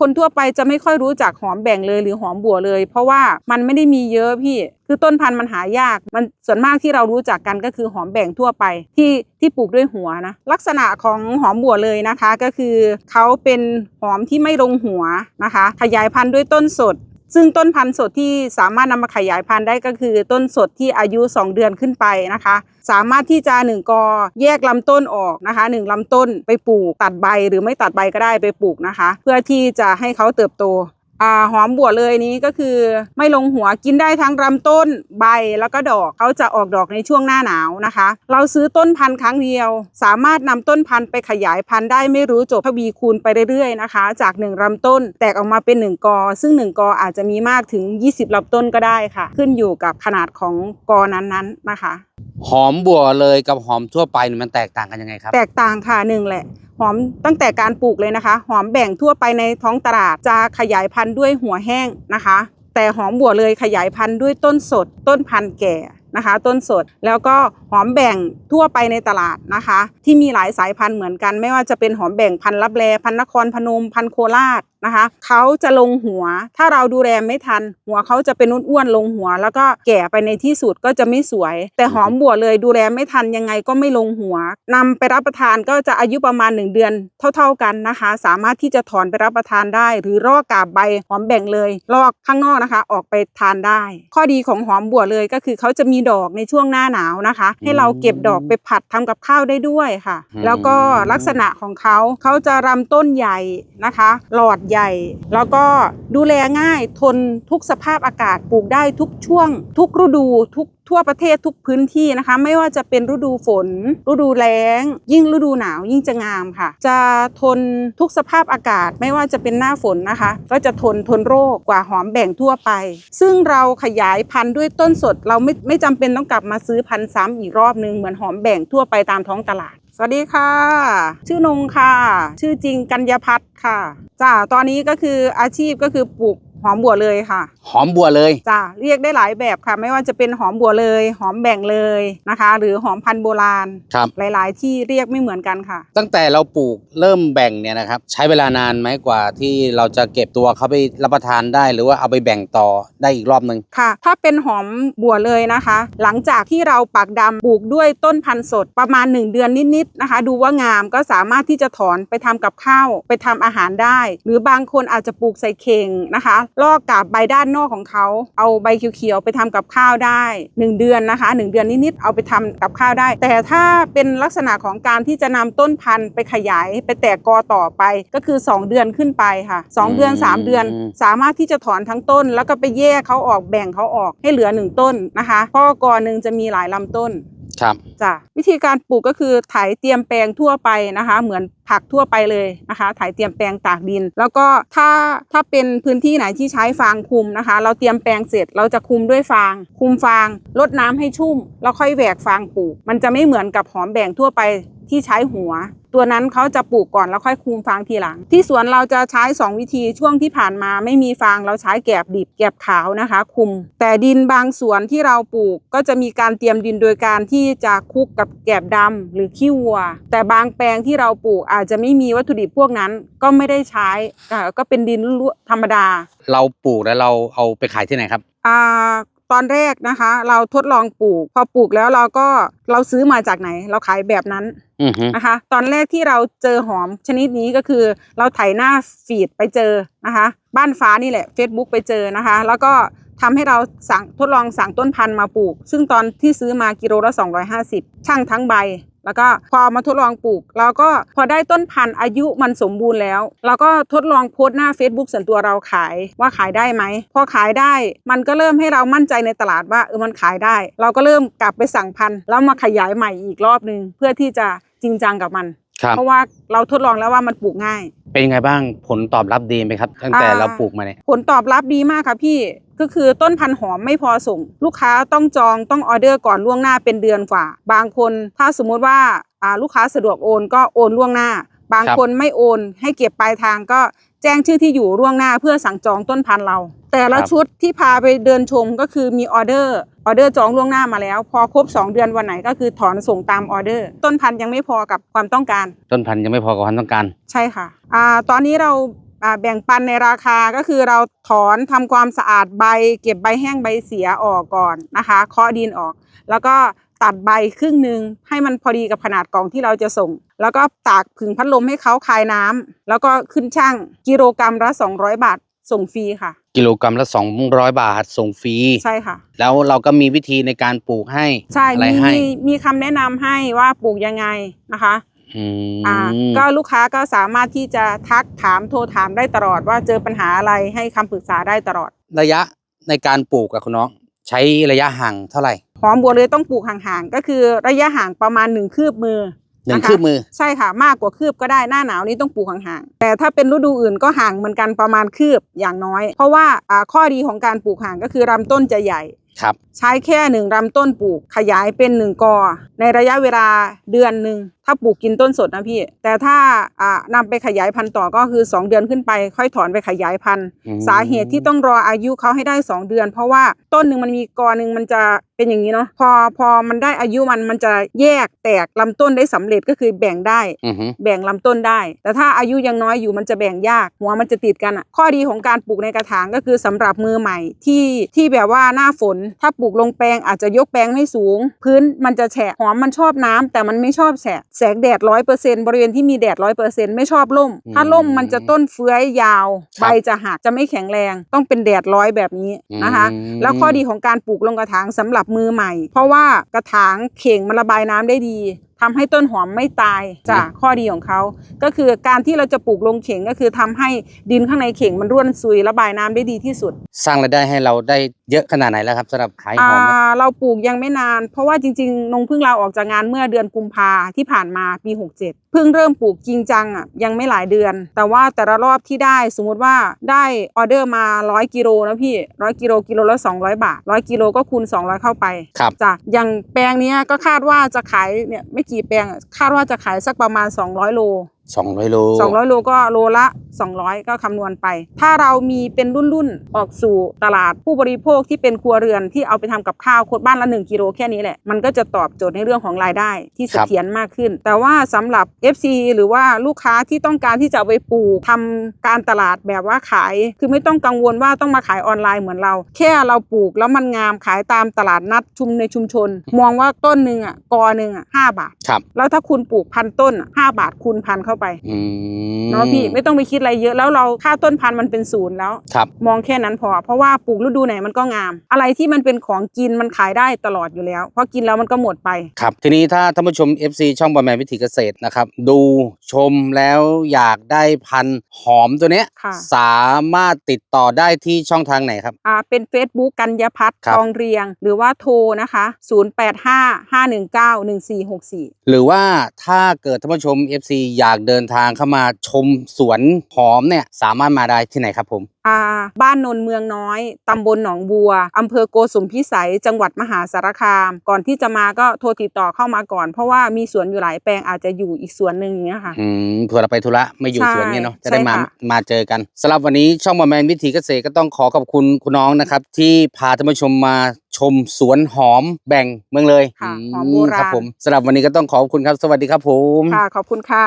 คนทั่วไปจะไม่ค่อยรู้จักหอมแบ่งเลยหรือหอมบัวเลย เพราะว่ามันไม่ได้มีเยอะพี่ คือต้นพันธุ์มันหายาก มันส่วนมากที่เรารู้จักกันก็คือหอมแบ่งทั่วไปที่ที่ปลูกด้วยหัวนะลักษณะของหอมบัวเลยนะคะ ก็คือเขาเป็นหอมที่ไม่ลงหัวนะคะ ขยายพันธุ์ด้วยต้นสด ซึ่งต้นพันธุ์สดที่สามารถนำมาขยายพันธุ์ได้ก็คือ ต้นสดที่อายุ 2 เดือนขึ้นไปนะคะ สามารถที่จะหนึ่งกอแยกลำต้นออกนะคะหนึ่งลำต้นไปปลูกตัดใบหรือไม่ตัดใบก็ได้ไปปลูกนะคะ เพื่อที่จะให้เขาเติบโต อ่าหอมบัวเลยนี้ก็คือไม่ลงหัวกินได้ทั้งลำต้นใบแล้วก็ดอกเขาจะออกดอกในช่วงหน้าหนาวนะคะ เราซื้อต้นพันธุ์ครั้งเดียว สามารถนำต้นพันธุ์ไปขยายพันธุ์ได้ไม่รู้จบทวีคูณไปเรื่อยๆนะคะ จากหนึ่งลำต้นแตกออกมาเป็นหนึ่งกอ ซึ่งหนึ่งกออาจจะมีมากถึง 20ลำต้นก็ได้ค่ะ ขึ้นอยู่กับขนาดของกอนั้นๆนะคะ หอมบัวเลยกับหอมทั่วไปเนี่ยมันแตกต่างกันยังไงครับ แตกต่างค่ะหนึ่งแหละ หอมตั้งแต่การปลูกเลยนะคะ หอมแบ่งทั่วไปในท้องตลาดจะขยายพันธุ์ด้วยหัวแห้งนะคะ แต่หอมบัวเลยขยายพันธุ์ด้วยต้นสด ต้นพันธุ์แก่นะคะ ต้นสดแล้วก็หอมแบ่งทั่วไปในตลาดนะคะ ที่มีหลายสายพันธุ์เหมือนกัน ไม่ว่าจะเป็นหอมแบ่งพันธุ์ลับแลพันธุ์นครพนมพันธุ์โคราช นะคะเขาจะลงหัว ถ้าเราดูแลไม่ทัน หัวเขาจะเป็นอ้วนๆลงหัว แล้วก็แก่ไปในที่สุดก็จะไม่สวย แต่หอมบัวเลยดูแลไม่ทันยังไงก็ไม่ลงหัวนำไปรับประทานก็จะอายุประมาณ 1 เดือนเท่า ๆกันนะคะ สามารถที่จะถอนไปรับประทานได้ หรือรอกกาบใบหอมแบ่งเลย ลอกข้างนอกนะคะ ออกไปทานได้ ข้อดีของหอมบัวเลยก็คือเขาจะมีดอกในช่วงหน้าหนาวนะคะ ให้เราเก็บดอกไปผัดทำกับข้าวได้ด้วยค่ะอืมแล้วก็ลักษณะของเขาเขาจะรำต้นใหญ่นะคะ หลอดใหญ่แล้วก็ดูแลง่ายทนทุกสภาพอากาศปลูกได้ทุกช่วง ทุกฤดูทุกทั่วประเทศทุกพื้นที่นะคะ ไม่ว่าจะเป็นฤดูฝน ฤดูแล้ง ยิ่งฤดูหนาวยิ่งจะงามค่ะ จะทนทุกสภาพอากาศไม่ว่าจะเป็นหน้าฝนนะคะ ก็จะทนทนโรคกว่าหอมแบ่งทั่วไป ซึ่งเราขยายพันธุ์ด้วยต้นสด เราไม่ไม่จำเป็นต้องกลับมาซื้อพันธุ์ซ้ำอีกรอบนึงเหมือนหอมแบ่งทั่วไปตามท้องตลาด สวัสดีค่ะ ชื่อนงค่ะ ชื่อจริงกัญญาพัฒน์ค่ะ จ้าตอนนี้ก็คืออาชีพก็คือปลูก หอมบัวเลยค่ะ หอมบัวเลยจ้าเรียกได้หลายแบบค่ะ ไม่ว่าจะเป็นหอมบัวเลย หอมแบ่งเลยนะคะ หรือหอมพันธุ์โบราณ ครับ หลาย ๆ ที่เรียกไม่เหมือนกันค่ะ ตั้งแต่เราปลูกเริ่มแบ่งเนี่ยนะครับ ใช้เวลานานไหมกว่าที่เราจะเก็บตัวเขาไปรับประทานได้ หรือว่าเอาไปแบ่งต่อได้อีกรอบหนึ่งค่ะ ถ้าเป็นหอมบัวเลยนะคะ หลังจากที่เราปักดำปลูกด้วยต้นพันธุ์สดประมาณ 1 เดือนนิด ๆ นะคะ ดูว่างามก็สามารถที่จะถอนไปทำกับข้าว ไปทำอาหารได้ หรือบางคนอาจจะปลูกใส่เข่งนะคะลอกกาบใบด้านนอกของเขา เอาใบเขียวๆไปทำกับข้าวได้ 1 เดือนนะคะ 1 เดือนนิดๆเอาไปทำกับข้าวได้ แต่ถ้าเป็นลักษณะของการที่จะนำต้นพันธุ์ไปขยายไปแตกกอต่อไปก็คือ 2 เดือนขึ้นไปค่ะ 2 เดือน 3 เดือนอืมสามารถที่จะถอนทั้งต้น แล้วก็ไปแยกเขาออกแบ่งเขาออกให้เหลือหนึ่งต้นนะคะเพราะว่ากอหนึ่งจะมีหลายลำต้น ครับจ้ะวิธีการปลูกก็คือไถเตรียมแปลงทั่วไปนะคะ เหมือนผักทั่วไปเลยนะคะไถเตรียมแปลงตากดิน แล้วก็ถ้าถ้าเป็นพื้นที่ไหนที่ใช้ฟางคุมนะคะ เราเตรียมแปลงเสร็จเราจะคุมด้วยฟาง คุมฟางลดน้ำให้ชุ่ม แล้วค่อยแหวกฟางปลูก มันจะไม่เหมือนกับหอมแบ่งทั่วไปที่ใช้หัว ตัวนั้นเขาจะปลูกก่อนแล้วค่อยคุมฟางทีหลัง ที่สวนเราจะใช้ 2 วิธีช่วงที่ผ่านมาไม่มีฟางเราใช้แกบดิบแกบขาวนะคะ คุม แต่ดินบางสวนที่เราปลูกก็จะมีการเตรียมดินโดยการที่จะคลุกกับแกบดำหรือขี้วัว แต่บางแปลงที่เราปลูกอาจจะไม่มีวัตถุดิบพวกนั้นก็ไม่ได้ใช้อ่าก็เป็นดินธรรมดา เราปลูกแล้วเราเอาไปขายที่ไหนครับอ่า ตอนแรกนะคะ เราทดลองปลูก พอปลูกแล้วเราก็เราซื้อมาจากไหน เราขายแบบนั้นอือฮึนะคะ ตอนแรกที่เราเจอหอมชนิดนี้ก็คือ เราไถหน้าฟีดไปเจอนะคะ บ้านฟ้านี่แหละ Facebook ไปเจอนะคะ แล้วก็ทำให้เราสั่งทดลองสั่งต้นพันธุ์มาปลูก ซึ่งตอนที่ซื้อมากิโลละ 250 ช่างทั้งใบ แล้วก็พอมาทดลองปลูกเราก็พอได้ต้นพันธุ์อายุมันสมบูรณ์แล้วเราก็ทดลองโพสต์หน้า Facebook ส่วนตัวเราขายว่าขายได้ไหม พอขายได้มันก็เริ่มให้เรามั่นใจในตลาดว่าเออมันขายได้ เราก็เริ่มกลับไปสั่งพันธุ์แล้วมาขยายใหม่อีกรอบนึง เพื่อที่จะจริงจังกับมันครับเพราะว่าเราทดลองแล้วว่ามันปลูกง่าย เป็นยังไงบ้างผลตอบรับดีไหมครับ ตั้งแต่อ่าเราปลูกมาเนี่ยผลตอบรับดีมากค่ะพี่ ก็คือต้นพันธุ์หอมไม่พอส่ง ลูกค้าต้องจองต้องออเดอร์ก่อนล่วงหน้าเป็นเดือนกว่า บางคนถ้าสมมุติว่าอ่าลูกค้าสะดวกโอนก็โอนล่วงหน้า บางคนไม่โอนให้เก็บปลายทางก็แจ้งชื่อที่อยู่ล่วงหน้าเพื่อสั่งจองต้นพันธุ์เรา แต่ละครับชุดที่พาไปเดินชมก็คือมีออเดอร์ออเดอร์จองล่วงหน้ามาแล้ว พอครบ 2 เดือนวันไหนก็คือถอนส่งตามออเดอร์ ต้นพันธุ์ยังไม่พอกับความต้องการ ต้นพันธุ์ยังไม่พอกับความต้องการ ใช่ค่ะอ่าตอนนี้เราอ่า แบ่งปันในราคาก็คือเราถอนทำความสะอาดใบ เก็บใบแห้งใบเสียออกก่อนนะคะเคาะดินออก แล้วก็ตัดใบครึ่งหนึ่งให้มันพอดีกับขนาดกล่องที่เราจะส่ง แล้วก็ตากผึ่งพัดลมให้เขาคายน้ำแล้วก็ขึ้นช่างกิโลกรรัมละ 200 บาทส่งฟรีค่ะ กิโลกรัมละ200 บาทส่งฟรีใช่ค่ะ แล้วเราก็มีวิธีในการปลูกให้ใช่อะไรมีให้มีมีคำแนะนำให้ว่าปลูกยังไงนะคะ อือ่ามก็ลูกค้าก็สามารถที่จะทักถามโทรถามได้ตลอดว่าเจอปัญหาอะไรให้คำปรึกษาได้ตลอด ระยะในการปลูกอะคุณน้อง ใช้ระยะห่างเท่าไหร่หอมบัวเลยต้องปลูกห่างๆ ก็คือระยะห่างประมาณหนึ่งคืบมือหนึ่งนะคะคืบมือ ใช่ค่ะมากกว่าคืบก็ได้หน้าหนาวนี้ต้องปลูกห่างๆแต่ถ้าเป็นฤดูอื่นก็ห่างเหมือนกันประมาณคืบอย่างน้อย เพราะว่าอ่าข้อดีของการปลูกห่างก็คือลำต้นจะใหญ่ครับใช้แค่หนึ่งลำต้นปลูกขยายเป็นหนึ่งกอในระยะเวลาเดือนหนึ่งถ้าปลูกกินต้นสดนะพี่ แต่ถ้าอ่านำไปขยายพันธุ์ต่อก็คือ 2 เดือนขึ้นไป ค่อยถอนไปขยายพันธุ์อืม สาเหตุที่ต้องรออายุเขาให้ได้ 2 เดือน เพราะว่าต้นหนึ่งมันมีกอหนึ่งมันจะเป็นอย่างนี้เนาะพอพอมันได้อายุมันมันจะแยกแตกลำต้นได้สำเร็จก็คือแบ่งได้ อือฮึ แบ่งลำต้นได้ แต่ถ้าอายุยังน้อยอยู่มันจะแบ่งยาก หัวมันจะติดกันอะข้อดีของการปลูกในกระถางก็คือสำหรับมือใหม่ที่ที่แบบว่าหน้าฝน ถ้าปลูกลงแปลงอาจจะยกแปลงไม่สูง พื้นมันจะแฉะหอมมันชอบน้ำแต่มันไม่ชอบแฉะแสงแดดร้อยเปอร์เซ็นบริเวณที่มีแดดร้อยเปอร์เซ็นไม่ชอบร่ม ถ้าร่มมันจะต้นเฟื้อยยาว ใบจะหักจะไม่แข็งแรง ต้องเป็นแดดร้อยแบบนี้นะคะอืมแล้วข้อดีของการปลูกลงกระถางสำหรับมือใหม่ เพราะว่ากระถางเข่งมันระบายน้ำได้ดี ทำให้ต้นหอมไม่ตายจ้ะข้อดีของเขาก็คือการที่เราจะปลูกลงเข่งก็คือทำให้ดินข้างในเข่งมันร่วนซุยระบายน้ำได้ดีที่สุด สร้างรายได้ให้เราได้เยอะขนาดไหนแล้วครับสำหรับขายหอ่าอมเนี่ยเราปลูกยังไม่นาน เพราะว่าจริงๆนงเพิ่งลาออกจากงานเมื่อเดือนกุมภาที่ผ่านมาปี 67 เพิ่งเริ่มปลูกจริงจังอะยังไม่หลายเดือน แต่ว่าแต่ละรอบที่ได้สมมุติว่าได้ออเดอร์มา100กิโลนะพี่ร้อยกิโลกิโลละ200 บาทร้อยกิโลก็คูณ 200 เข้าไปครับจ้ะอย่างแปลงเนี้ยก็คาดว่าจะขายเนี่ยไม่กี่แปลงอะคาดว่าจะขายสักประมาณ 200 โล 200โล200โลก็โลละ 200 ก็คำนวณไป ถ้าเรามีเป็นรุ่นๆออกสู่ตลาดผู้บริโภคที่เป็นครัวเรือนที่เอาไปทำกับข้าวคนบ้านละ 1กิโลแค่นี้แหละ มันก็จะตอบโจทย์ในเรื่องของรายได้ที่เสถียรมากขึ้น แต่ว่าสำหรับ FC หรือว่าลูกค้าที่ต้องการที่จะเอาไปปลูกทำการตลาดแบบว่าขาย คือไม่ต้องกังวลว่าต้องมาขายออนไลน์เหมือนเรา แค่เราปลูกแล้วมันงามขายตามตลาดนัดชุมในชุมชน มองว่าต้นหนึ่งอะกอหนึ่งอะห้าบาทครับแล้วถ้าคุณปลูกพันต้นอะห้าบาทคูณพันเข้าไปอืมเนาะพี่ไม่ต้องไปคิดอะไรเยอะแล้วเราค่าต้นพันธุ์มันเป็นศูนย์แล้วครับมองแค่นั้นพอ เพราะว่าปลูกฤดูไหนมันก็งาม อะไรที่มันเป็นของกินมันขายได้ตลอดอยู่แล้วเพราะกินแล้วมันก็หมดไปครับทีนี้ถ้าท่านผู้ชม FC ช่องบอมแมนวิถีเกษตรนะครับดูชมแล้วอยากได้พันธุ์หอมตัวเนี้ยค่ะสามารถติดต่อได้ที่ช่องทางไหนครับอ่าเป็น Facebook กัญญพัฒน์ครับทองเรียง หรือว่าโทรนะคะ 0855191464 หรือว่าถ้าเกิดท่านผู้ชม FC อยากเดินทางเข้ามาชมสวนหอมเนี่ยสามารถมาได้ที่ไหนครับผม อ่า บ้านนนเมืองน้อย ตำบลหนองบัว อำเภอโกสุมพิสัย จังหวัดมหาสารคาม ก่อนที่จะมาก็โทรติดต่อเข้ามาก่อน เพราะว่ามีสวนอยู่หลายแปลงอาจจะอยู่อีกสวนหนึ่งอย่างเงี้ยค่ะ อืมเผื่อเราไปธุระไม่อยู่ใช่สวนเนี่ยเนาะจะใช่ได้มาค่ะ มาเจอกันสำหรับวันนี้ช่องบอมแมนวิถีเกษตรก็ต้องขอขอบคุณคุณน้องนะครับ ที่พาท่านผู้ชมมาชมสวนหอมแบ่งเมืองเลยค่ะมหอมโบราณ ครับผมสำหรับวันนี้ก็ต้องขอบคุณครับ สวัสดีครับผม ค่ะ ขอบคุณค่ะ